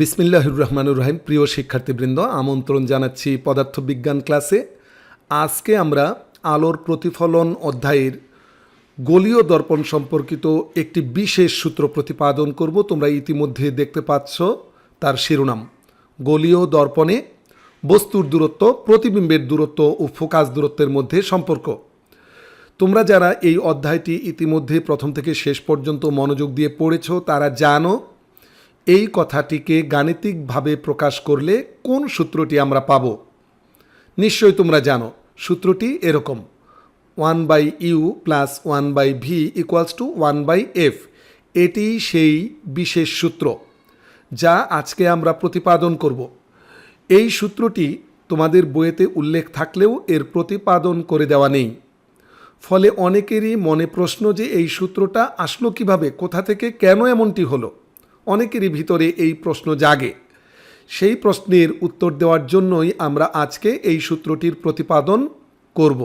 বিসমিল্লাহির রহমানুর রহিম প্রিয় শিক্ষার্থীবৃন্দ, আমন্ত্রণ জানাচ্ছি পদার্থবিজ্ঞান ক্লাসে। আজকে আমরা আলোর প্রতিফলন অধ্যায়ের গলীয় দর্পণ সম্পর্কিত একটি বিশেষ সূত্র প্রতিপাদন করব। তোমরা ইতিমধ্যে দেখতে পাচ্ছ তার শিরোনাম। গলীয় দর্পণে বস্তুর দূরত্ব, প্রতিবিম্বের দূরত্ব ও ফোকাস দূরত্বের মধ্যে সম্পর্ক। তোমরা যারা এই অধ্যায়টি ইতিমধ্যে প্রথম থেকে শেষ পর্যন্ত মনোযোগ দিয়ে পড়েছ, তারা জানো, এই কথাটিকে গাণিতিকভাবে প্রকাশ করলে কোন সূত্রটি আমরা পাব? নিশ্চয়ই তোমরা জানো, সূত্রটি এরকম। One by U plus one by V equals to one by F. এটি সেই বিশেষ সূত্র। যা আজকে আমরা প্রতিপাদন করব। এই সূত্রটি তোমাদের বইয়েতে উল্লেখ থাকলেও এর প্রতিপাদন করে দেওয়া নেই। ফলে অনেকেরই মনে প্রশ্ন যে এই সূত্রটা আসলো কীভাবে, কোথা থেকে কেন এমনটি হলো? অনেকেরই ভিতরে এই প্রশ্ন জাগে। সেই প্রশ্নের উত্তর দেওয়ার জন্যই আমরা আজকে এই সূত্রটির প্রতিপাদন করব।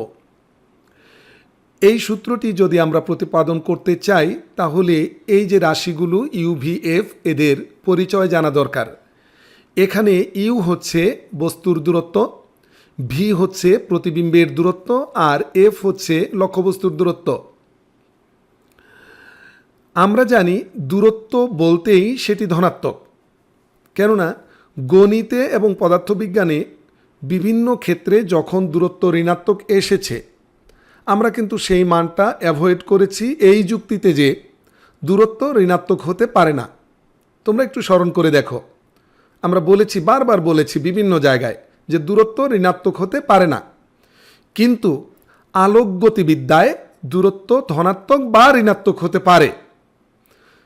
এই সূত্রটি যদি আমরা প্রতিপাদন করতে চাই, তাহলে এই যে রাশিগুলো ইউভিএফ এদের পরিচয় জানা দরকার। এখানে ইউ হচ্ছে বস্তুর দূরত্ব, ভি হচ্ছে প্রতিবিম্বের দূরত্ব, আর এফ হচ্ছে লক্ষ্যবস্তুর দূরত্ব। আমরা জানি দূরত্ব বলতেই সেটি ধনাত্মক। কেননা গণিতে এবং পদার্থবিজ্ঞানে বিভিন্ন ক্ষেত্রে যখন দূরত্ব ঋণাত্মক এসেছে আমরা কিন্তু সেই মানটা অ্যাভয়েড করেছি এই যুক্তিতে যে দূরত্ব ঋণাত্মক হতে পারে না। তোমরা একটু স্মরণ করে দেখো। আমরা বলেছি, বারবার বলেছি বিভিন্ন জায়গায় যে দূরত্ব ঋণাত্মক হতে পারে না। কিন্তু আলোক গতিবিদ্যায় দূরত্ব ধনাত্মক বা ঋণাত্মক হতে পারে।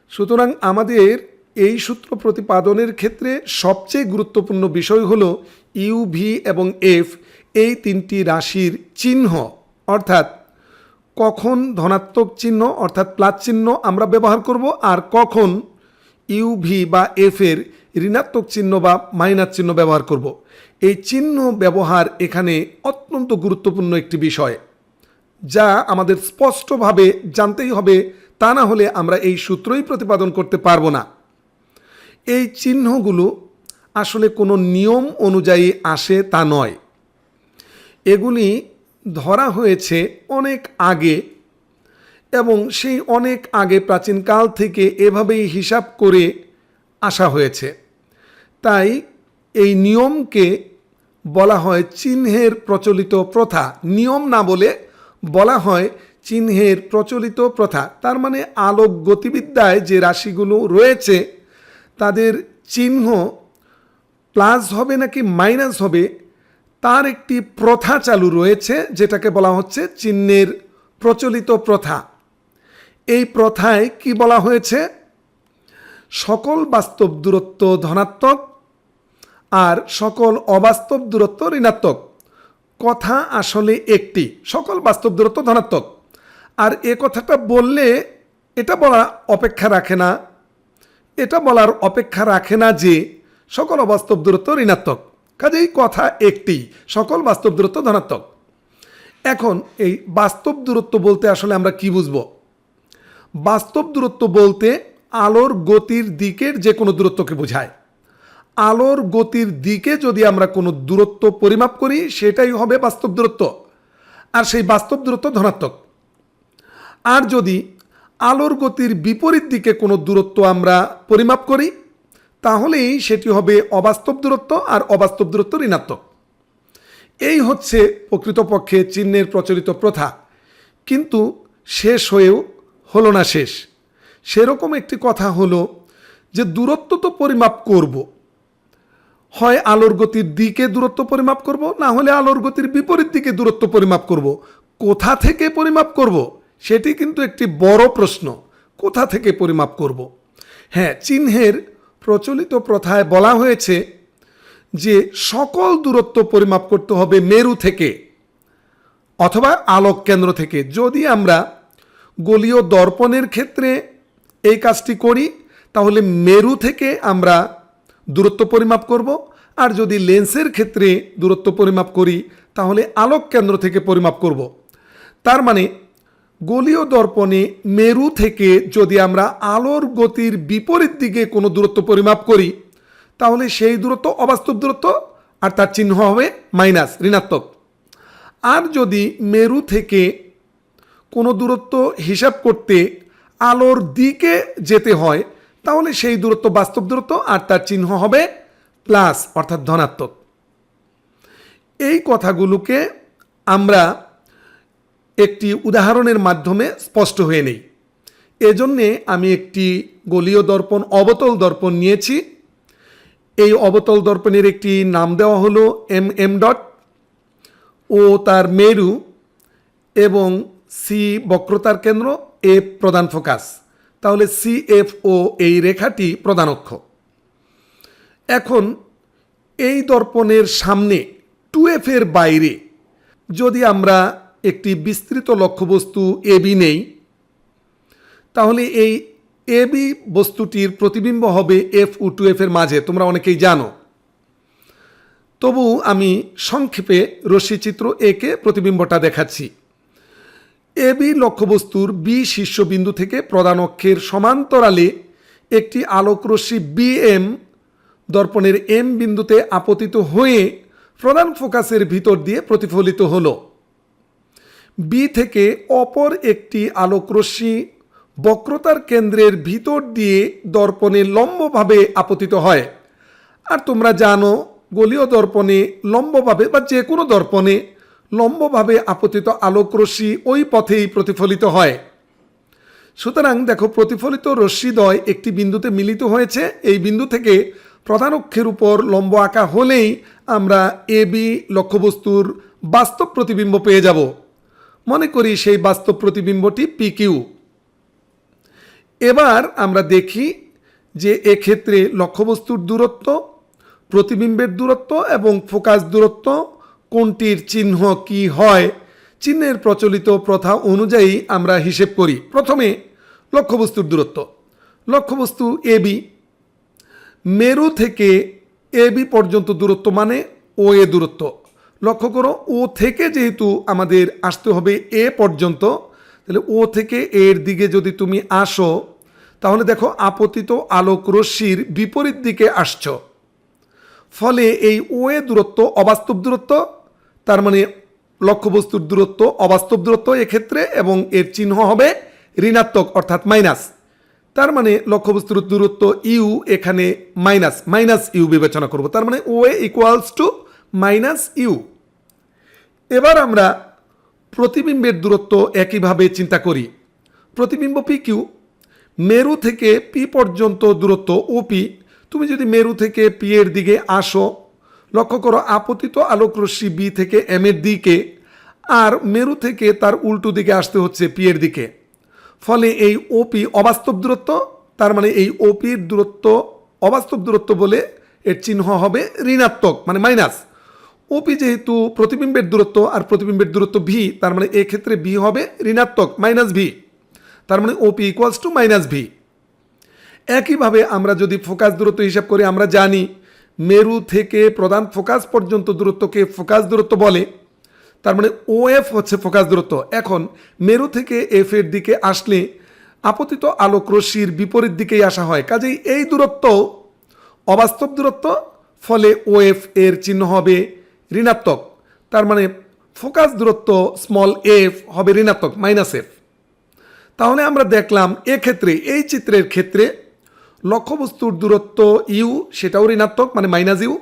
সুতরাং আমাদের এই সূত্র প্রতিপাদনের ক্ষেত্রে সবচেয়ে গুরুত্বপূর্ণ বিষয় হল ইউ ভি এবং এফ এই তিনটি রাশির চিহ্ন। অর্থাৎ কখন ধনাত্মক চিহ্ন অর্থাৎ প্লাস চিহ্ন আমরা ব্যবহার করব আর কখন ইউ ভি বা এফ এর ঋণাত্মক চিহ্ন বা মাইনাস চিহ্ন ব্যবহার করব। এই চিহ্ন ব্যবহার এখানে অত্যন্ত গুরুত্বপূর্ণ একটি বিষয়, যা আমাদের স্পষ্টভাবে জানতেই হবে, তা না হলে আমরা এই সূত্রই প্রতিপাদন করতে পারব না। এই চিহ্নগুলো আসলে কোনো নিয়ম অনুযায়ী আসে তা নয়। এগুলি ধরা হয়েছে অনেক আগে এবং সেই অনেক আগে প্রাচীনকাল থেকে এভাবেই হিসাব করে আসা হয়েছে। তাই এই নিয়মকে বলা হয় চিহ্নের প্রচলিত প্রথা। নিয়ম না বলে বলা হয় চিহ্নের প্রচলিত প্রথা। তার মানে আলোক গতিবিদ্যায় যে রাশিগুলো রয়েছে, তাদের চিহ্ন প্লাস হবে নাকি মাইনাস হবে তার একটি প্রথা চালু রয়েছে, যেটাকে বলা হচ্ছে চিহ্নের প্রচলিত প্রথা। এই প্রথায় কি বলা হয়েছে? সকল বাস্তব দূরত্ব ধনাত্মক আর সকল অবাস্তব দূরত্ব ঋণাত্মক। কথা আসলে একটি, সকল বাস্তব দূরত্ব ধনাত্মক। আর এ কথাটা বললে এটা বলা অপেক্ষা রাখে না। এটা বলার অপেক্ষা রাখে না যে সকল অবাস্তব দূরত্ব ঋণাত্মক। কাজেই কথা একটি। সকল বাস্তব দূরত্ব ধনাত্মক। এখন এই বাস্তব দূরত্ব বলতে আসলে আমরা কি বুঝব? বাস্তব দূরত্ব বলতে আলোর গতির দিকের যে কোনো দূরত্বকে বোঝায়। আলোর গতির দিকে যদি আমরা কোনো দূরত্ব পরিমাপ করি, সেটাই হবে বাস্তব দূরত্ব। আর সেই বাস্তব দূরত্ব ধনাত্মক। আর যদি আলোর গতির বিপরীত দিকে কোনো দূরত্ব আমরা পরিমাপ করি তাহলেই সেটি হবে অবাস্তব দূরত্ব আর অবাস্তব দূরত্ব ঋণাত্মক। এই হচ্ছে প্রকৃতপক্ষে চিহ্নের প্রচলিত প্রথা। কিন্তু শেষ হয়েও হলো না শেষ। সেরকম একটি কথা হলো যে দূরত্ব তো পরিমাপ করব। হয় আলোর গতির দিকে দূরত্ব পরিমাপ করব, না হলে আলোর গতির বিপরীত দিকে দূরত্ব পরিমাপ করব। কোথা থেকে পরিমাপ করব? সেটি কিন্তু একটি বড় প্রশ্ন। কোথা থেকে পরিমাপ করব? হ্যাঁ চিহ্নের প্রচলিত প্রথায় বলা হয়েছে যে সকল দূরত্ব পরিমাপ করতে হবে মেরু থেকে অথবা আলোক কেন্দ্র থেকে। যদি আমরা গলীয় দর্পণের ক্ষেত্রে এই কাজটি করি, তাহলে মেরু থেকে আমরা দূরত্ব পরিমাপ করব। আর যদি লেন্সের ক্ষেত্রে দূরত্ব পরিমাপ করি, তাহলে আলোক কেন্দ্র থেকে পরিমাপ করব। তার মানে গলীয় দর্পণে মেরু থেকে যদি আমরা আলোর গতির বিপরীত দিকে কোনো দূরত্ব পরিমাপ করি, তাহলে সেই দূরত্ব অবাস্তব দূরত্ব আর তার চিহ্ন হবে মাইনাস ঋণাত্মক। আর যদি মেরু থেকে কোনো দূরত্ব হিসাব করতে আলোর দিকে যেতে হয়, তাহলে সেই দূরত্ব বাস্তব দূরত্ব আর তার চিহ্ন হবে প্লাস, অর্থাৎ ধনাত্মক। এই কথাগুলোকে আমরা একটি উদাহরণের মাধ্যমে স্পষ্ট হয়ে নেই। এজন্যে আমি একটি গলীয় দর্পণ, অবতল দর্পণ নিয়েছি। এই অবতল দর্পণের একটি নাম দেওয়া হলো এম এম ডট। ও তার মেরু এবং সি বক্রতার কেন্দ্র, এ প্রধান ফোকাস। তাহলে সি এফ ও এই রেখাটি প্রধান অক্ষ এখন এই দর্পণের সামনে টু এফ এর বাইরে যদি আমরা একটি বিস্তৃত লক্ষ্যবস্তু এবি নেই। তাহলে এই এবি বস্তুটির প্রতিবিম্ব হবে এফ ও টু এফ এর মাঝে, তোমরা অনেকেই জানো। তবু আমি সংক্ষেপে রশ্মিচিত্র একে প্রতিবিম্বটা দেখাচ্ছি। এবি লক্ষ্যবস্তুর বি শীর্ষবিন্দু থেকে প্রধান অক্ষের সমান্তরালে একটি আলোকরশ্মি বি এম দর্পণের এম বিন্দুতে আপতিত হয়ে প্রধান ফোকাসের ভিতর দিয়ে প্রতিফলিত হলো। বি থেকে অপর একটি আলোকরশ্মি বক্রতার কেন্দ্রের ভিতর দিয়ে দর্পণে লম্বভাবে আপতিত হয়। আর তোমরা জানো, গলীয় দর্পণে লম্বভাবে বা যে কোনো দর্পণে লম্বভাবে আপতিত আলোকরশ্মি ওই পথেই প্রতিফলিত হয়। সুতরাং দেখো, প্রতিফলিত রশ্মিদ্বয় একটি বিন্দুতে মিলিত হয়েছে। এই বিন্দু থেকে প্রধান অক্ষের উপর লম্ব আঁকা হলেই আমরা এ, বি লক্ষ্যবস্তুর বাস্তব প্রতিবিম্ব পেয়ে যাব। মনে করি সেই বাস্তব প্রতিবিম্বটি পি কিউ এবার আমরা দেখি যে এক্ষেত্রে লক্ষ্যবস্তুর দূরত্ব, প্রতিবিম্বের দূরত্ব এবং ফোকাস দূরত্ব কোনটির চিহ্ন কি হয়, চিহ্নের প্রচলিত প্রথা অনুযায়ী আমরা হিসেব করি। প্রথমে লক্ষ্যবস্তুর দূরত্ব। লক্ষ্যবস্তু এবি মেরু থেকে এবি পর্যন্ত দূরত্ব মানে ও এ দূরত্ব। লক্ষ্য করো, ও থেকে যেহেতু আমাদের আসতে হবে এ পর্যন্ত, তাহলে ও থেকে এর দিকে যদি তুমি আসো, তাহলে দেখো আপতিত আলোক রশ্মির বিপরীত দিকে আসছ। ফলে এই ও এ দূরত্ব অবাস্তব দূরত্ব, তার মানে লক্ষ্যবস্তুর দূরত্ব অবাস্তব দূরত্ব এক্ষেত্রে, এবং এর চিহ্ন হবে ঋণাত্মক অর্থাৎ মাইনাস। তার মানে লক্ষ্যবস্তুর দূরত্ব ইউ এখানে মাইনাস মাইনাস ইউ বিবেচনা করব। তার মানে O A equals to minus U. এবার আমরা প্রতিবিম্বের দূরত্ব একইভাবে চিন্তা করি। প্রতিবিম্ব পি কিউ, মেরু থেকে পি পর্যন্ত দূরত্ব ও পি। তুমি যদি মেরু থেকে পি এর দিকে আসো, লক্ষ্য করো আপতিত আলোক রশ্মি বি থেকে এম এর দিকে, আর মেরু থেকে তার উল্টো দিকে আসতে হচ্ছে পি এর দিকে। ফলে এই ওপি অবাস্তব দূরত্ব, তার মানে এই ওপির দূরত্ব অবাস্তব দূরত্ব বলে এর চিহ্ন হবে ঋণাত্মক মানে মাইনাস। ওপি যেহেতু প্রতিবিম্বের দূরত্ব আর প্রতিবিম্বের দূরত্ব ভি তার মানে এক্ষেত্রে ভি হবে ঋণাত্মক মাইনাস ভি তার মানে OP equals to minus V একইভাবে আমরা যদি ফোকাস দূরত্ব হিসাব করি, আমরা জানি মেরু থেকে প্রধান ফোকাস পর্যন্ত দূরত্বকে ফোকাস দূরত্ব বলে। তার মানে ও এফ হচ্ছে ফোকাস দূরত্ব। এখন মেরু থেকে এফ এর দিকে আসলে আপতিত আলোক রশ্মির বিপরীত দিকেই আসা হয়। কাজেই এই দূরত্ব অবাস্তব দূরত্ব, ফলে ও এফ এর চিহ্ন হবে ঋণাত্মক। তার মানে ফোকাস দূরত্ব স্মল এফ হবে ঋণাত্মক, মাইনাস এফ। তাহলে আমরা দেখলাম এক্ষেত্রে, এই চিত্রের ক্ষেত্রে লক্ষ্যবস্তুর দূরত্ব ইউ, সেটাও ঋণাত্মক মানে মাইনাস ইউ।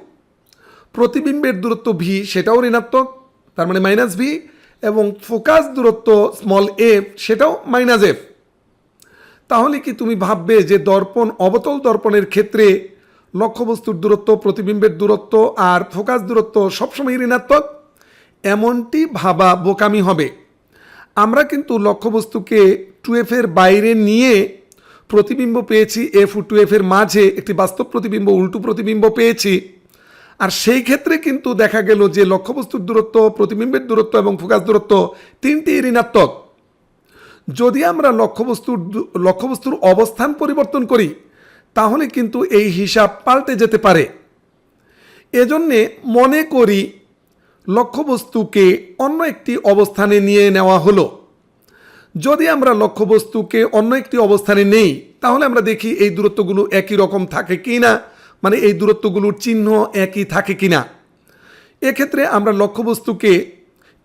প্রতিবিম্বের দূরত্ব ভি, সেটাও ঋণাত্মক, তার মানে মাইনাস ভি। এবং ফোকাস দূরত্ব স্মল এফ, সেটাও মাইনাস এফ। তাহলে কি তুমি ভাববে যে দর্পণ, অবতল দর্পণের ক্ষেত্রে লক্ষ্যবস্তুর দূরত্ব, প্রতিবিম্বের দূরত্ব আর ফোকাস দূরত্ব সবসময় ঋণাত্মক, এমনটি ভাবা বোকামি হবে। আমরা কিন্তু লক্ষ্যবস্তুকে টু এফের বাইরে নিয়ে প্রতিবিম্ব পেয়েছি, এফ টু এফের মাঝে একটি বাস্তব প্রতিবিম্ব, উল্টো প্রতিবিম্ব পেয়েছি। আর সেই ক্ষেত্রে কিন্তু দেখা গেল যে লক্ষ্যবস্তুর দূরত্ব, প্রতিবিম্বের দূরত্ব এবং ফোকাস দূরত্ব তিনটি ঋণাত্মক। যদি আমরা লক্ষ্যবস্তুর লক্ষ্যবস্তুর অবস্থান পরিবর্তন করি তাহলে কিন্তু এই হিসাব পাল্টে যেতে পারে। এজন্যে মনে করি লক্ষ্যবস্তুকে অন্য একটি অবস্থানে নিয়ে নেওয়া হলো। যদি আমরা লক্ষ্যবস্তুকে অন্য একটি অবস্থানে নেই, তাহলে আমরা দেখি এই দূরত্বগুলো একই রকম থাকে কি না মানে এই দূরত্বগুলোর চিহ্ন একই থাকে কি না এক্ষেত্রে আমরা লক্ষ্যবস্তুকে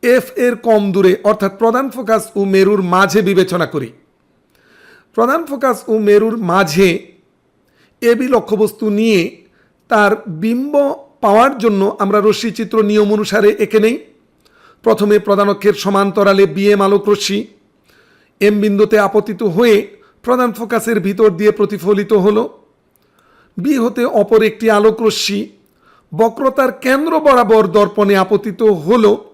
এফ এর কম দূরে, অর্থাৎ প্রধান ফোকাস ও মেরুর মাঝে বিবেচনা করি। প্রধান ফোকাস ও মেরুর মাঝে এবি লক্ষ্যবস্তু নিয়ে তার বিম্ব পাওয়ার জন্য আমরা রশ্মিচিত্র নিয়ম অনুসারে এঁকে নেই। প্রথমে প্রধান অক্ষের সমান্তরালে বিএম আলোক রশ্মি। এম বিন্দুতে আপতিত হয়ে প্রধান ফোকাসের ভিতর দিয়ে প্রতিফলিত হলো। বি হতে অপর একটি আলোক রশ্মি। বক্রতার কেন্দ্র বরাবর দর্পণে আপতিত হলো।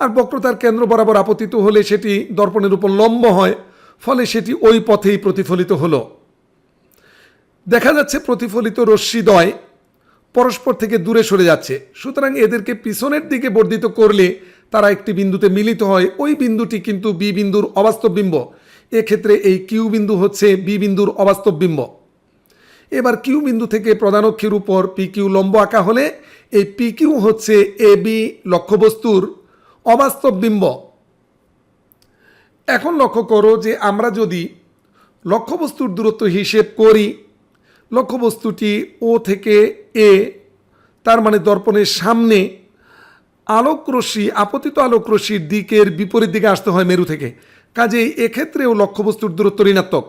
আর বক্রতার কেন্দ্র বরাবর আপতিত হলে সেটি দর্পণের উপর লম্ব হয়, ফলে সেটি ওই পথেই প্রতিফলিত হলো। দেখা যাচ্ছে প্রতিফলিত রশ্মিদ্বয় পরস্পর থেকে দূরে সরে যাচ্ছে। সুতরাং এদেরকে পিছনের দিকে বর্ধিত করলে তারা একটি বিন্দুতে মিলিত হয়। ওই বিন্দুটি কিন্তু বি বিন্দুর অবাস্তব বিম্ব। এক্ষেত্রে এই কিউ বিন্দু হচ্ছে বি বিন্দুর অবাস্তব বিম্ব। এবার কিউ বিন্দু থেকে প্রধান অক্ষের উপর পি কিউ লম্ব আঁকা হলে এই পি কিউ হচ্ছে এ বি লক্ষ্যবস্তুর অবাস্তব বিম্ব। এখন লক্ষ্য করো যে আমরা যদি লক্ষ্যবস্তুর দূরত্ব হিসেব করি লক্ষ্যবস্তুটি ও থেকে এ, তার মানে দর্পণের সামনে আলোক রশ্মি আপতিত আলোক রশ্মির দিকের বিপরীত দিকে আসতে হয় মেরু থেকে। কাজেই এক্ষেত্রেও লক্ষ্যবস্তুর দূরত্ব ঋণাত্মক।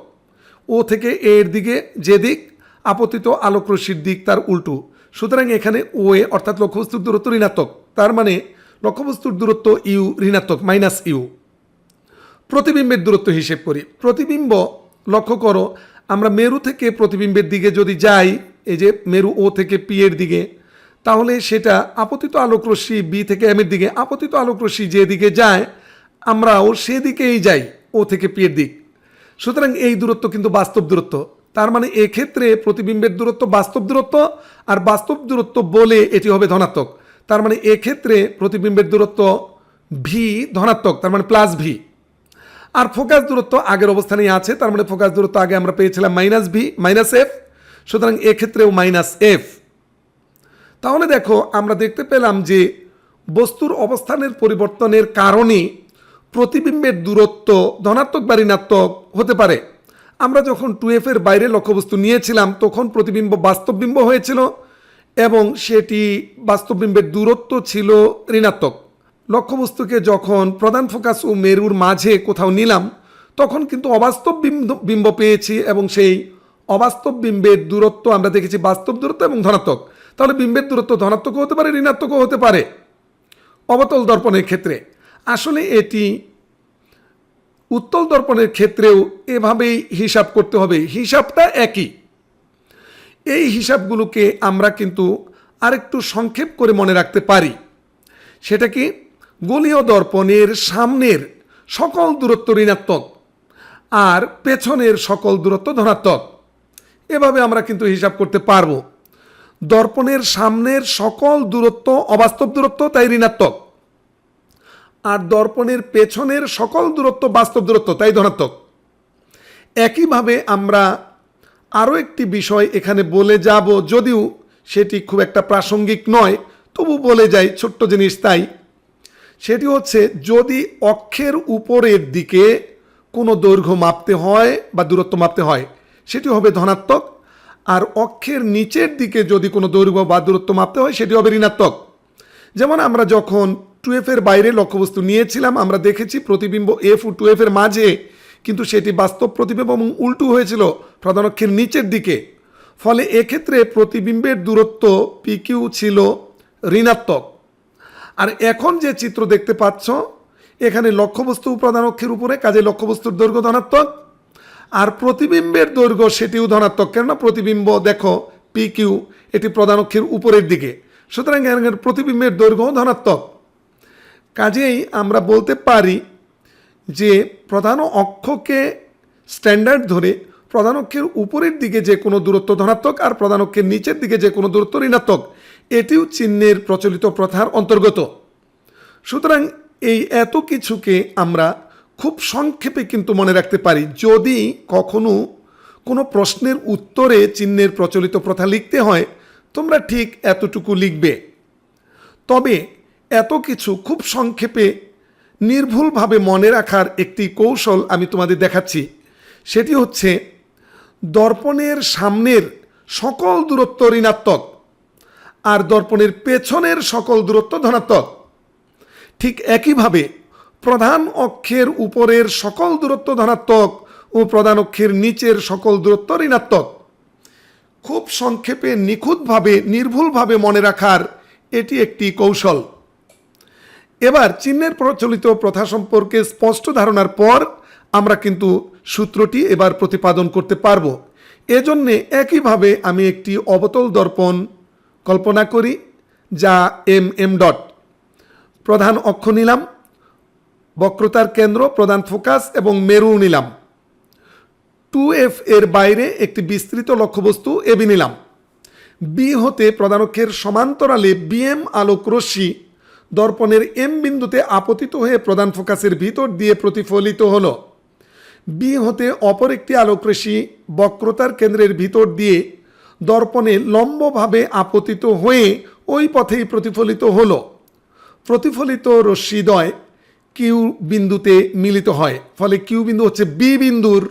ও থেকে এ এর দিকে যে দিক, আপতিত আলোক রশ্মির দিক, তার উল্টো। সুতরাং এখানে ও এ অর্থাৎ লক্ষ্যবস্তুর দূরত্ব ঋণাত্মক। তার মানে লক্ষ্যবস্তুর দূরত্ব ইউ ঋণাত্মক, মাইনাস ইউ। প্রতিবিম্বের দূরত্ব হিসেব করি। প্রতিবিম্ব লক্ষ্য করো আমরা মেরু থেকে প্রতিবিম্বের দিকে যদি যাই, এই যে মেরু ও থেকে পি এর দিকে, তাহলে সেটা আপতিত আলোক রশ্মি বি থেকে এম এর দিকে, আপতিত আলোক রশ্মি যেদিকে যায়, আমরাও সেদিকেই যাই ও থেকে পি এর দিক। সুতরাং এই দূরত্ব কিন্তু বাস্তব দূরত্ব। তার মানে এক্ষেত্রে প্রতিবিম্বের দূরত্ব বাস্তব দূরত্ব, আর বাস্তব দূরত্ব বলে এটি হবে ধনাত্মক। তার মানে এক্ষেত্রে প্রতিবিম্বের দূরত্ব ভি ধনাত্মক, তার মানে প্লাস ভি আর ফোকাস দূরত্ব আগের অবস্থানেই আছে, তার মানে ফোকাস দূরত্ব আগে আমরা পেয়েছিলাম মাইনাস ভি মাইনাস এফ সুতরাং এক্ষেত্রেও মাইনাস এফ তাহলে দেখো, আমরা দেখতে পেলাম যে বস্তুর অবস্থানের পরিবর্তনের কারণে প্রতিবিম্বের দূরত্ব ধনাত্মক বা ঋণাত্মক হতে পারে। আমরা যখন টু এর বাইরে লক্ষ্যবস্তু নিয়েছিলাম, তখন প্রতিবিম্ব বাস্তববিম্ব হয়েছিল এবং সেটি বাস্তববিম্বের দূরত্ব ছিল ঋণাত্মক। লক্ষ্যবস্তুকে যখন প্রধান ফোকাস ও মেরুর মাঝে কোথাও নিলাম, তখন কিন্তু অবাস্তব বিম্ব বিম্ব পেয়েছি এবং সেই অবাস্তব বিম্বের দূরত্ব আমরা দেখেছি বাস্তব দূরত্ব এবং ধনাত্মক। তাহলে বিম্বের দূরত্ব ধনাত্মকও হতে পারে, ঋণাত্মকও হতে পারে। অবতল দর্পণের ক্ষেত্রে। আসলে এটি উত্তল দর্পণের ক্ষেত্রেও এভাবেই হিসাব করতে হবে। হিসাবটা একই। এই হিসাবগুলোকে আমরা কিন্তু আরেকটু সংক্ষেপ করে মনে রাখতে পারি। সেটা কি? গোলীয় দর্পণের সামনের সকল দূরত্ব ঋণাত্মক আর পেছনের সকল দূরত্ব ধনাত্মক। এভাবে আমরা কিন্তু হিসাব করতে পারব। দর্পণের সামনের সকল দূরত্ব অবাস্তব দূরত্ব, তাই ঋণাত্মক। আর দর্পণের পেছনের সকল দূরত্ব বাস্তব দূরত্ব, তাই ধনাত্মক। একইভাবে আমরা আরও একটি বিষয় এখানে বলে যাব, যদিও সেটি খুব একটা প্রাসঙ্গিক নয়, তবু বলে যাই, ছোট্ট জিনিস তাই। সেটি হচ্ছে যদি অক্ষের উপরের দিকে কোনো দৈর্ঘ্য মাপতে হয় বা দূরত্ব মাপতে হয়, সেটি হবে ধনাত্মক। আর অক্ষের নিচের দিকে যদি কোনো দৈর্ঘ্য বা দূরত্ব মাপতে হয়, সেটি হবে ঋণাত্মক। যেমন আমরা যখন টুয়েফ এর বাইরে লক্ষ্যবস্তু নিয়েছিলাম, আমরা দেখেছি প্রতিবিম্ব এফ ও টুয়েফ এর মাঝে কিন্তু সেটি বাস্তব প্রতিবিম্ব এবং উল্টো হয়েছিল প্রধান অক্ষের নিচের দিকে। ফলে এক্ষেত্রে প্রতিবিম্বের দূরত্ব পিকিউ ছিল ঋণাত্মক। আর এখন যে চিত্র দেখতে পাচ্ছ, এখানে লক্ষ্যবস্তু প্রধান অক্ষের উপরে, কাজে লক্ষ্যবস্তুর দৈর্ঘ্য ধনাত্মক, আর প্রতিবিম্বের দৈর্ঘ্য সেটিও ধনাত্মক। কেননা প্রতিবিম্ব, দেখো পি কিউ এটি প্রধান অক্ষের উপরের দিকে। সুতরাং প্রতিবিম্বের দৈর্ঘ্য ধনাত্মক। কাজেই আমরা বলতে পারি যে প্রধান অক্ষকে স্ট্যান্ডার্ড ধরে প্রধান অক্ষের উপরের দিকে যে কোনো দূরত্ব ধনাত্মক আর প্রধান অক্ষের নিচের দিকে যে কোনো দূরত্ব ঋণাত্মক। এটিও চিহ্নের প্রচলিত প্রথার অন্তর্গত। সুতরাং এই এত কিছুকে আমরা খুব সংক্ষেপে কিন্তু মনে রাখতে পারি, যদি কখনো কোনো প্রশ্নের উত্তরে চিহ্নের প্রচলিত প্রথা লিখতে হয়, তোমরা ঠিক এতটুকু লিখবে। তবে এত কিছু খুব সংক্ষেপে, নির্ভুলভাবে মনে রাখার একটি কৌশল আমি তোমাদের দেখাচ্ছি। সেটি হচ্ছে, দর্পণের সামনের সকল দূরত্ব ঋণাত্মক। আর দর্পণের পেছনের সকল দূরত্ব ধনাত্মক। ঠিক একইভাবে প্রধান অক্ষের উপরের সকল দূরত্ব ধনাত্মক ও প্রধান অক্ষের নিচের সকল দূরত্ব ঋণাত্মক। খুব সংক্ষেপে নিখুঁতভাবে, নির্ভুলভাবে মনে রাখার এটি একটি কৌশল। এবার চিহ্নের প্রচলিত প্রথা সম্পর্কে স্পষ্ট ধারণার পর আমরা কিন্তু সূত্রটি এবার প্রতিপাদন করতে পারব। এজন্যে একইভাবে আমি একটি অবতল দর্পণ কল্পনা করি, যা এম এম ডট। প্রধান অক্ষ নিলাম, বক্রতার কেন্দ্র, প্রধান ফোকাস এবং মেরু নিলাম। টু এফ এর বাইরে একটি বিস্তৃত লক্ষ্যবস্তু এবি নিলাম। বি হতে প্রধান অক্ষের সমান্তরালে বিএম আলোক রশ্মি দর্পণের এম বিন্দুতে আপতিত হয়ে প্রধান ফোকাসের ভিতর দিয়ে প্রতিফলিত হলো। বি হতে অপর একটি আলোকরশ্মি বক্রতার কেন্দ্রের ভিতর দিয়ে দর্পণে লম্বভাবে আপতিত হয়ে ওই পথেই প্রতিফলিত হল। প্রতিফলিত রশ্মিদ্বয় কিউ বিন্দুতে মিলিত হয়, ফলে কিউ বিন্দু হচ্ছে বি বিন্দুর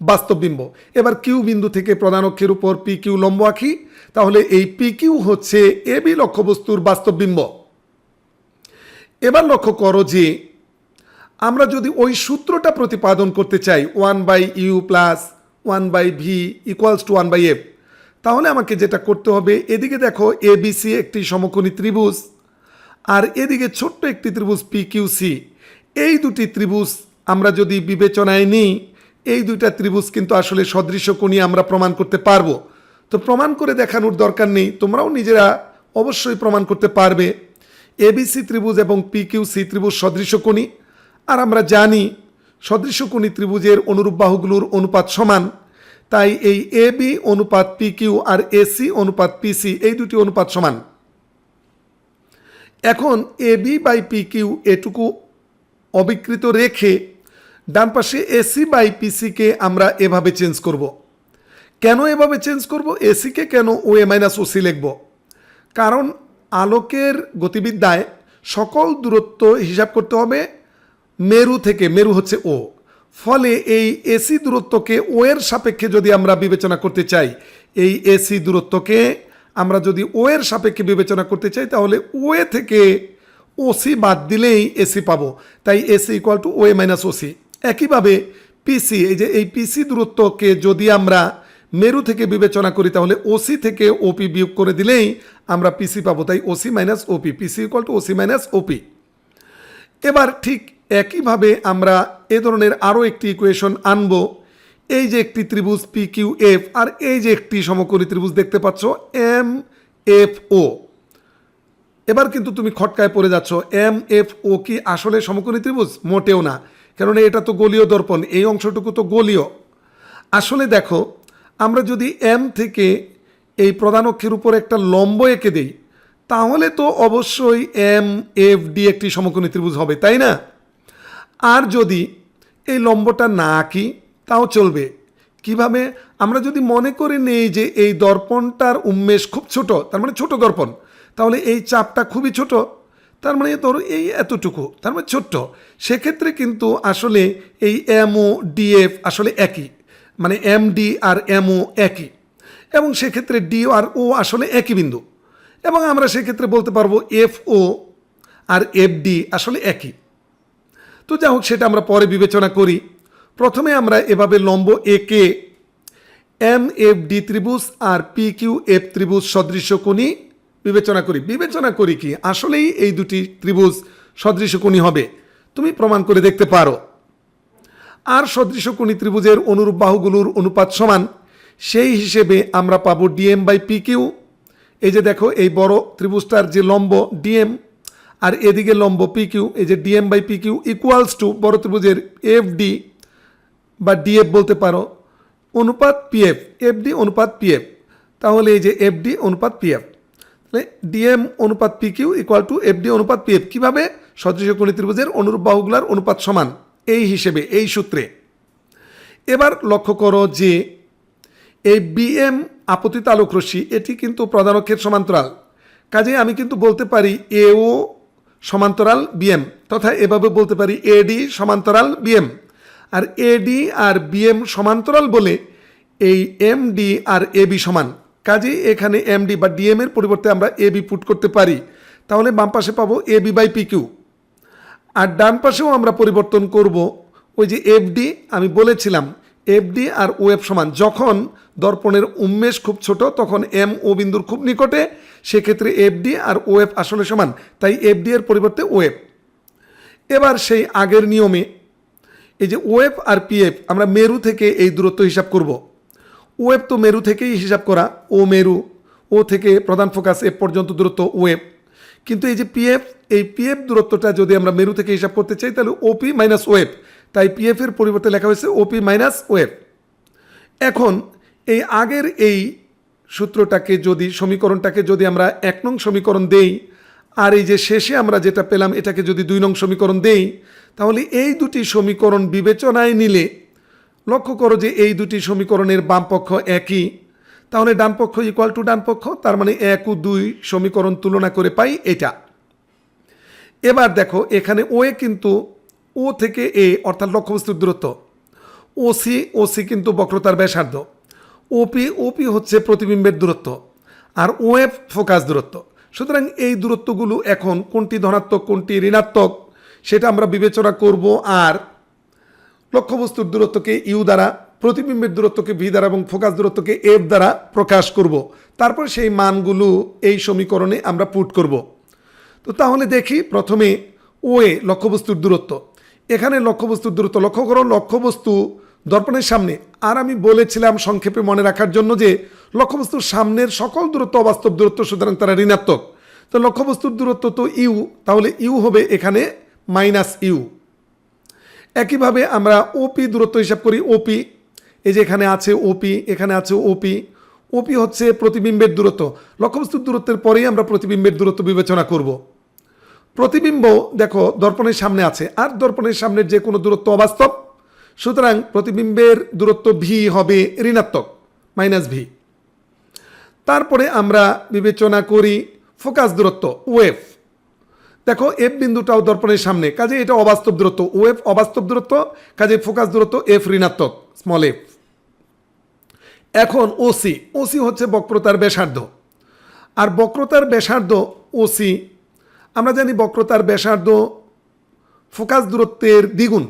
বাস্তববিম্ব এবার কিউ বিন্দু থেকে প্রধান অক্ষের উপর পি কিউ লম্ব আঁকি, তাহলে এই পি কিউ হচ্ছে এ বি লক্ষ্যবস্তুর বাস্তববিম্ব এবার লক্ষ্য করো যে আমরা যদি ওই সূত্রটা প্রতিপাদন করতে চাই one by U plus one by V equals to one by F তাহলে আমাকে যেটা করতে হবে, এদিকে দেখো এ বিসি একটি সমকোণী ত্রিভুজ, আর এদিকে ছোট্ট একটি ত্রিভুজ পি কিউ সি এই দুটি ত্রিভুজ আমরা যদি বিবেচনায় নিই, এই দুইটা ত্রিভুজ কিন্তু আসলে সদৃশ্য কোণী আমরা প্রমাণ করতে পারব। তো প্রমাণ করে দেখানোর দরকার নেই, তোমরাও নিজেরা অবশ্যই প্রমাণ করতে পারবে। এবিসি ত্রিভুজ এবং পি কিউ সি ত্রিভুজ সদৃশ্য কোণী আর আমরা জানি সদৃশ্য কোণী ত্রিভুজের অনুরূপ বাহুগুলোর অনুপাত সমান। তাই এই এ বি অনুপাত পি কিউ আর এসি অনুপাত পিসি এই দুটি অনুপাত সমান। এখন A B by P Q এটুকু অবিকৃত রেখে ডান পাশে এসি বাই পিসিকে আমরা এভাবে চেঞ্জ করব। কেন এভাবে চেঞ্জ করব? এসিকে কেন ও এ মাইনাস ওসি লিখব? কারণ আলোকের গতিবিদ্যায় সকল দূরত্ব হিসাব করতে হবে মেরু থেকে, মেরু হচ্ছে ও ফলে এই এসি দূরত্বকে ও এর সাপেক্ষে যদি আমরা বিবেচনা করতে চাই, এই এসি দূরত্বকে আমরা যদি ও এর সাপেক্ষে বিবেচনা করতে চাই, তাহলে ও এ থেকে ওসি বাদ দিলেই এসি পাবো। তাই AC equal to O A minus OC একইভাবে পিসি এই যে এই পিসি দূরত্বকে যদি আমরা মেরু থেকে বিবেচনা করি, তাহলে ওসি থেকে ওপি বিয়োগ করে দিলেই আমরা পিসি পাবো। তাই OC minus OP PC equal to OC minus OP এবার ঠিক একইভাবে আমরা এ ধরনের আরও একটি ইকুয়েশন আনব। এই যে একটি ত্রিভুজ পি কিউ এফ আর এই যে একটি সমকোণী ত্রিভুজ দেখতে পাচ্ছ এম এফ ও এবার কিন্তু তুমি খটকায় পড়ে যাচ্ছ এম এফ ও কি আসলে সমকোণী ত্রিভুজ? মোটেও না, কেননা এটা তো গলীয় দর্পণ, এই অংশটুকু তো গলীয়। আসলে দেখো, আমরা যদি এম থেকে এই প্রধান অক্ষের উপর একটা লম্ব এঁকে দেই, তাহলে তো অবশ্যই এম এফ ডি একটি সমকোণী ত্রিভুজ হবে, তাই না? আর যদি এই লম্বটা না আঁকি, তাও চলবে। কীভাবে? আমরা যদি মনে করে নেই যে এই দর্পণটার উন্মেষ খুব ছোট, তার মানে ছোট দর্পণ, তাহলে এই চাপটা খুবই ছোট। তার মানে ধরো এই এতটুকু, তার মানে ছোট্ট। সেক্ষেত্রে কিন্তু আসলে এই এমও ডিএফ আসলে একই মানে এম ডি আর এমও একই। এবং সেক্ষেত্রে ডি আর ও আসলে একই বিন্দু। এবং আমরা সেক্ষেত্রে বলতে পারব এফ ও আর এফ ডি আসলে একই। তো যাই হোক, সেটা আমরা পরে বিবেচনা করি। প্রথমে আমরা এভাবে লম্ব একে এম এফ ডি ত্রিভুজ আর পি কিউ এফ ত্রিভুজ সদৃশ্য কোণী বিবেচনা করি। বিবেচনা করি কি? আসলেই এই দুটি ত্রিভুজ সদৃশ্য কোণী হবে। তুমি প্রমাণ করে দেখতে পারো। আর সদৃশ্য কোণী ত্রিভুজের অনুরূপ বাহুগুলোর অনুপাত সমান, সেই হিসেবে আমরা পাবো ডিএম বাই পি কিউ এই যে দেখো, এই বড় ত্রিভুজটার যে লম্ব ডিএম আর এদিকে লম্ব পি কিউ এই যে DM by P Q equals to বড় ত্রিভুজের এফ ডি বা ডিএফ বলতে পারো, অনুপাত পিএফ এফ ডি অনুপাত পিএফ তাহলে এই যে এফ ডি অনুপাত পিএফ তাহলে ডিএম অনুপাত P Q equal to F D অনুপাত পিএফ কীভাবে? সদৃশ কোণী ত্রিভুজের অনুরূপ বাহুগুলার অনুপাত সমান, এই হিসেবে, এই সূত্রে। এবার লক্ষ্য করো যে এই বিএম আপতিত আলোক রশ্মি, এটি কিন্তু প্রধান অক্ষের সমান্তরাল। কাজে আমি কিন্তু বলতে পারি এও সমান্তরাল বিএম তথা এভাবে বলতে পারি এডি সমান্তরাল বিএম আর এডি আর বিএম সমান্তরাল বলে এই এমডি আর এবি সমান। কাজেই এখানে এমডি বা ডিএম এর পরিবর্তে আমরা এবি পুট করতে পারি। তাহলে বাম পাশে পাবো এবি বাই পিকিউ আর ডান পাশেও আমরা পরিবর্তন করব। ওই যে এফডি আমি বলেছিলাম এফডি আর ওয়েব সমান। যখন দর্পণের উন্মেষ খুব ছোট, তখন এম ও বিন্দুর খুব নিকটে, সেক্ষেত্রে এফডি আর ওয়েব আসলে সমান। তাই এফডি এর পরিবর্তে ওয়েব। এবার সেই আগের নিয়মে, এই যে ওয়েব আর পিএফ, আমরা মেরু থেকে এই দূরত্ব হিসাব করব। ওয়েব তো মেরু থেকেই হিসাব করা। ও মেরু, ও থেকে প্রধান ফোকাস এফ পর্যন্ত দূরত্ব ওয়েব। কিন্তু এই যে পিএফ, এই পিএফ দূরত্বটা যদি আমরা মেরু থেকে হিসাব করতে চাই, তাহলে ওপি মাইনাস ওয়েব। তাই পিএফ এর পরিবর্তে লেখা হয়েছে ওপি মাইনাস ওয়েব এখন এই আগের এই সূত্রটাকে যদি, সমীকরণটাকে যদি আমরা এক নং সমীকরণ দেই, আর এই যে শেষে আমরা যেটা পেলাম এটাকে যদি দুই নং সমীকরণ দেই, তাহলে এই দুটি সমীকরণ বিবেচনায় নিলে লক্ষ্য করো যে এই দুটি সমীকরণের বাম পক্ষ একই। তাহলে ডান পক্ষ ইকুয়াল টু ডানপক্ষ, তার মানে এক ও দুই সমীকরণ তুলনা করে পাই এটা। এবার দেখো, এখানে ও এ কিন্তু ও থেকে এ, অর্থাৎ লক্ষ্যবস্তুর দূরত্ব। ওসি ওসি কিন্তু বক্রতার ব্যাসার্ধ। ওপি ওপি হচ্ছে প্রতিবিম্বের দূরত্ব। আর ওএফ ফোকাস দূরত্ব। সুতরাং এই দূরত্বগুলো এখন কোনটি ধনাত্মক, কোনটি ঋণাত্মক, সেটা আমরা বিবেচনা করব। আর লক্ষ্যবস্তুর দূরত্বকে ইউ দ্বারা, প্রতিবিম্বের দূরত্বকে ভি দ্বারা এবং ফোকাস দূরত্বকে এফ দ্বারা প্রকাশ করব। তারপর সেই মানগুলো এই সমীকরণে আমরা পুট করব। তো তাহলে দেখি প্রথমে ও এ লক্ষ্যবস্তুর দূরত্ব। এখানে লক্ষ্যবস্তুর দূরত্ব লক্ষ্য করো, লক্ষ্যবস্তু দর্পণের সামনে। আর আমি বলেছিলাম সংক্ষেপে মনে রাখার জন্য যে, লক্ষ্যবস্তুর সামনের সকল দূরত্ব অবাস্তব দূরত্ব, সুতরাং তারা ঋণাত্মক। তো লক্ষ্যবস্তুর দূরত্ব তো ইউ, তাহলে ইউ হবে এখানে মাইনাস ইউ। একইভাবে আমরা ওপি দূরত্ব হিসাব করি, ওপি। এই যে এখানে আছে ওপি, এখানে আছে ওপি। ওপি হচ্ছে প্রতিবিম্বের দূরত্ব। লক্ষ্যবস্তুর দূরত্বের পরেই আমরা প্রতিবিম্বের দূরত্ব বিবেচনা করব। প্রতিবিম্ব, দেখো, দর্পণের সামনে আছে। আর দর্পণের সামনের যে কোনো দূরত্ব অবাস্তব, সুতরাং প্রতিবিম্বের দূরত্ব ভি হবে ঋণাত্মক মাইনাস ভি তারপরে আমরা বিবেচনা করি ফোকাস দূরত্ব ওয়েভ দেখো এফ বিন্দুটাও দর্পণের সামনে কাজে এটা অবাস্তব দূরত্ব। ওয়েভ অবাস্তব দূরত্ব কাজে ফোকাস দূরত্ব এফ ঋণাত্মক স্মল এফ এখন ওসি ওসি হচ্ছে বক্রতার ব্যাসার্ধ। আর বক্রতার ব্যাসার্ধ ওসি আমরা জানি বক্রতার ব্যাসার্ধ ফোকাস দূরত্বের দ্বিগুণ।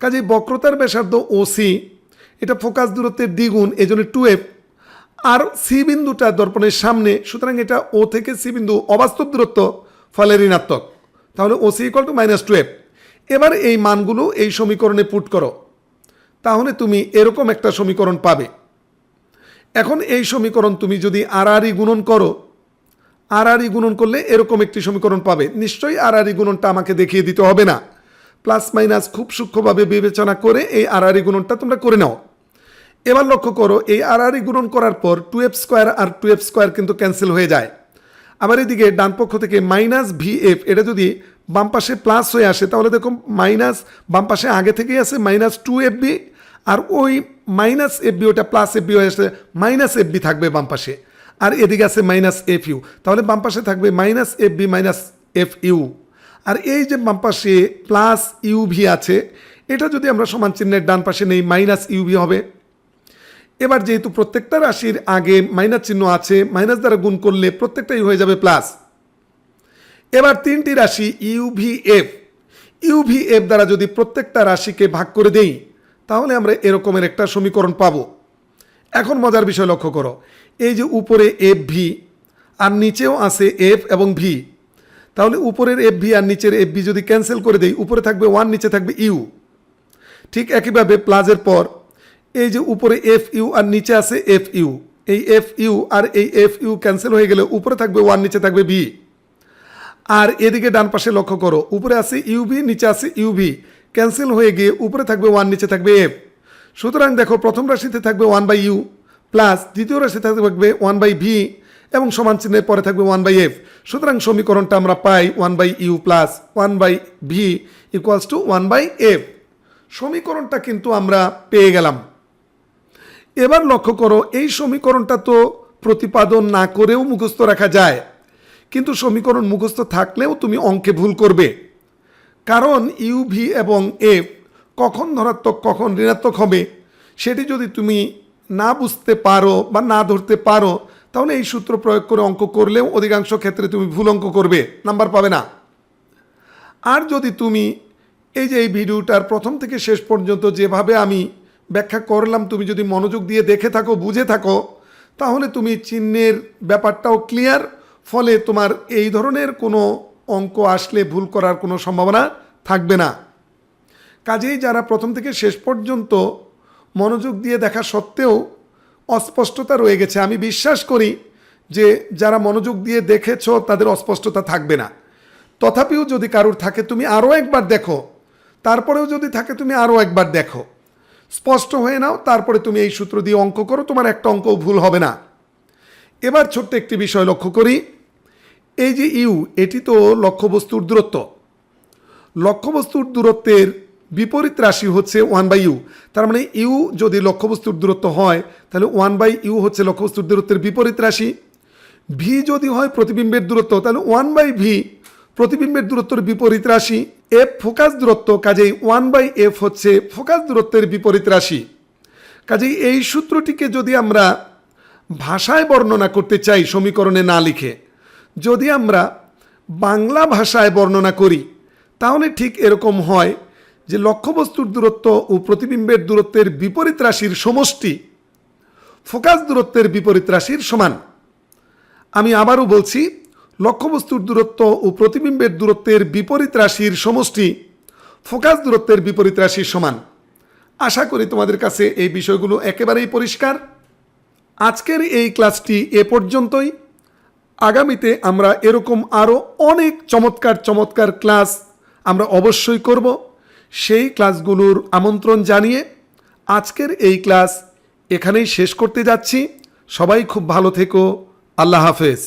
কাজে বক্রতার ব্যাসার্ধ ওসি এটা ফোকাস দূরত্বের দ্বিগুণ এই জন্য টু এফ আর সি বিন্দুটা দর্পণের সামনে, সুতরাং এটা ও থেকে সি বিন্দু অবাস্তব দূরত্ব, ফলে ঋণাত্মক। তাহলে OC equal to minus two F এবার এই মানগুলো এই সমীকরণে পুট করো। তাহলে তুমি এরকম একটা সমীকরণ পাবে। এখন এই সমীকরণ তুমি যদি আর আরই গুণন করো আরই গুণন করলে এরকম একটি সমীকরণ পাবে। নিশ্চয়ই আরই গুণনটা আমাকে দেখিয়ে দিতে হবে না। প্লাস মাইনাস খুব সূক্ষ্মভাবে বিবেচনা করে এই আরই গুণনটা তোমরা করে নাও। এবার লক্ষ্য করো, এই আরই গুণন করার পর টু এফ স্কোয়ার আর টু এফ স্কোয়ার কিন্তু ক্যান্সেল হয়ে যায়। আবার এদিকে ডান পক্ষ থেকে মাইনাস ভি এফ এটা যদি বাম পাশে প্লাস হয়ে আসে, তাহলে দেখো মাইনাস বাম পাশে আগে থেকেই আছে মাইনাস টু এফ বি আর ওই মাইনাস এফ বি ওটা প্লাস এফ বি হয়ে আসে মাইনাস এফ বি থাকবে বাম পাশে। আর এদিকে আছে মাইনাস এফ ইউ তাহলে বাম পাশে থাকবে minus F B minus F U আর এই যে বাম পাশে প্লাস ইউ ভি আছে, এটা যদি আমরা সমান চিহ্নের ডান পাশে নেই মাইনাস ইউ ভি হবে। এবার যেহেতু প্রত্যেকটা রাশির আগে মাইনাস চিহ্ন আছে মাইনাস দ্বারা গুণ করলে প্রত্যেকটাই হয়ে যাবে প্লাস এবার তিনটি রাশি ইউভিএফ ইউভিএফ দ্বারা যদি প্রত্যেকটা রাশিকে ভাগ করে দেই, তাহলে আমরা এরকমের একটা সমীকরণ পাবো। এখন মজার বিষয় লক্ষ্য করো। এই যে উপরে এফ ভি আর নিচেও আছে এফ এবং ভি তাহলে উপরের এফ ভি আর নিচের এফ ভি যদি ক্যান্সেল করে দেই, উপরে থাকবে ওয়ান নিচে থাকবে ইউ ঠিক একইভাবে প্লাজের পর এই যে উপরে এফ ইউ আর নিচে আছে এফ ইউ এই এফ ইউ আর এই এফ ইউ ক্যান্সেল হয়ে গেলে উপরে থাকবে ওয়ান নিচে থাকবে ভি আর এদিকে ডান পাশে লক্ষ্য করো, উপরে আছে ইউভি নিচে আছে ইউভি ক্যান্সেল হয়ে গিয়ে উপরে থাকবে ওয়ান নিচে থাকবে এফ সুতরাং দেখো, প্রথম রাশিতে থাকবে ওয়ান বাই ইউ প্লাস দ্বিতীয় রাশিতে থাকবে ওয়ান বাই ভি এবং সমান চিহ্নের পরে থাকবে ওয়ান বাই এফ সুতরাং সমীকরণটা আমরা পাই one by U plus one by V equals to one by F সমীকরণটা কিন্তু আমরা পেয়ে গেলাম। এবার লক্ষ্য করো, এই সমীকরণটা তো প্রতিপাদন না করেও মুখস্থ রাখা যায়। কিন্তু সমীকরণ মুখস্থ থাকলেও তুমি অঙ্কে ভুল করবে। কারণ ইউ ভি এবং এফ কখন ধনাত্মক, কখন ঋণাত্মক হবে, সেটি যদি তুমি না বুঝতে পারো বা না ধরতে পারো, তাহলে এই সূত্র প্রয়োগ করে অঙ্ক করলেও অধিকাংশ ক্ষেত্রে তুমি ভুল অঙ্ক করবে, নাম্বার পাবে না। আর যদি তুমি এই যে এই ভিডিওটার প্রথম থেকে শেষ পর্যন্ত যেভাবে আমি ব্যাখ্যা করলাম, তুমি যদি মনোযোগ দিয়ে দেখে থাকো, বুঝে থাকো, তাহলে তুমি চিহ্নের ব্যাপারটাও ক্লিয়ার ফলে তোমার এই ধরনের কোনো অঙ্ক আসলে ভুল করার কোনো সম্ভাবনা থাকবে না। কাজেই যারা প্রথম থেকে শেষ পর্যন্ত মনোযোগ দিয়ে দেখা সত্ত্বেও অস্পষ্টতা রয়ে গেছে। আমি বিশ্বাস করি যে যারা মনোযোগ দিয়ে দেখেছ, তাদের অস্পষ্টতা থাকবে না। তথাপিও যদি কারুর থাকে, তুমি আরও একবার দেখো। তারপরেও যদি থাকে, তুমি আরও একবার দেখো। স্পষ্ট হয়ে নাও, তারপরে তুমি এই সূত্র দিয়ে অঙ্ক করো, তোমার একটা অঙ্কও ভুল হবে না। এবার ছোট্ট একটি বিষয় লক্ষ্য করি। এই যে ইউ, এটি তো লক্ষ্যবস্তুর দূরত্ব। লক্ষ্যবস্তুর দূরত্বের বিপরীত রাশি হচ্ছে ওয়ান বাই ইউ তার মানে ইউ যদি লক্ষ্যবস্তুর দূরত্ব হয়, তাহলে ওয়ান বাই ইউ হচ্ছে লক্ষ্যবস্তুর দূরত্বের বিপরীত রাশি। ভি যদি হয় প্রতিবিম্বের দূরত্ব, তাহলে ওয়ান বাই ভি প্রতিবিম্বের দূরত্বের বিপরীত রাশি। এফ ফোকাস দূরত্ব, কাজেই ওয়ান বাই এফ হচ্ছে ফোকাস দূরত্বের বিপরীত রাশি। কাজেই এই সূত্রটিকে যদি আমরা ভাষায় বর্ণনা করতে চাই সমীকরণে না লিখে, যদি আমরা বাংলা ভাষায় বর্ণনা করি, তাহলে ঠিক এরকম হয় যে লক্ষ্যবস্তুর দূরত্ব ও প্রতিবিম্বের দূরত্বের বিপরীত রাশির সমষ্টি, ফোকাস দূরত্বের বিপরীত রাশির সমান। আমি আবারও বলছি, লক্ষ্যবস্তুর দূরত্ব ও প্রতিবিম্বের দূরত্বের বিপরীত রাশির সমষ্টি, ফোকাস দূরত্বের বিপরীত রাশির সমান। আশা করি তোমাদের কাছে এই বিষয়গুলো একেবারেই পরিষ্কার। আজকের এই ক্লাসটি এ পর্যন্তই। আগামীতে আমরা এরকম আরও অনেক চমৎকার চমৎকার ক্লাস আমরা অবশ্যই করব। সেই ক্লাসগুলোর আমন্ত্রণ জানিয়ে আজকের এই ক্লাস এখানেই শেষ করতে যাচ্ছি। সবাই খুব ভালো থেকো। আল্লাহ হাফেজ।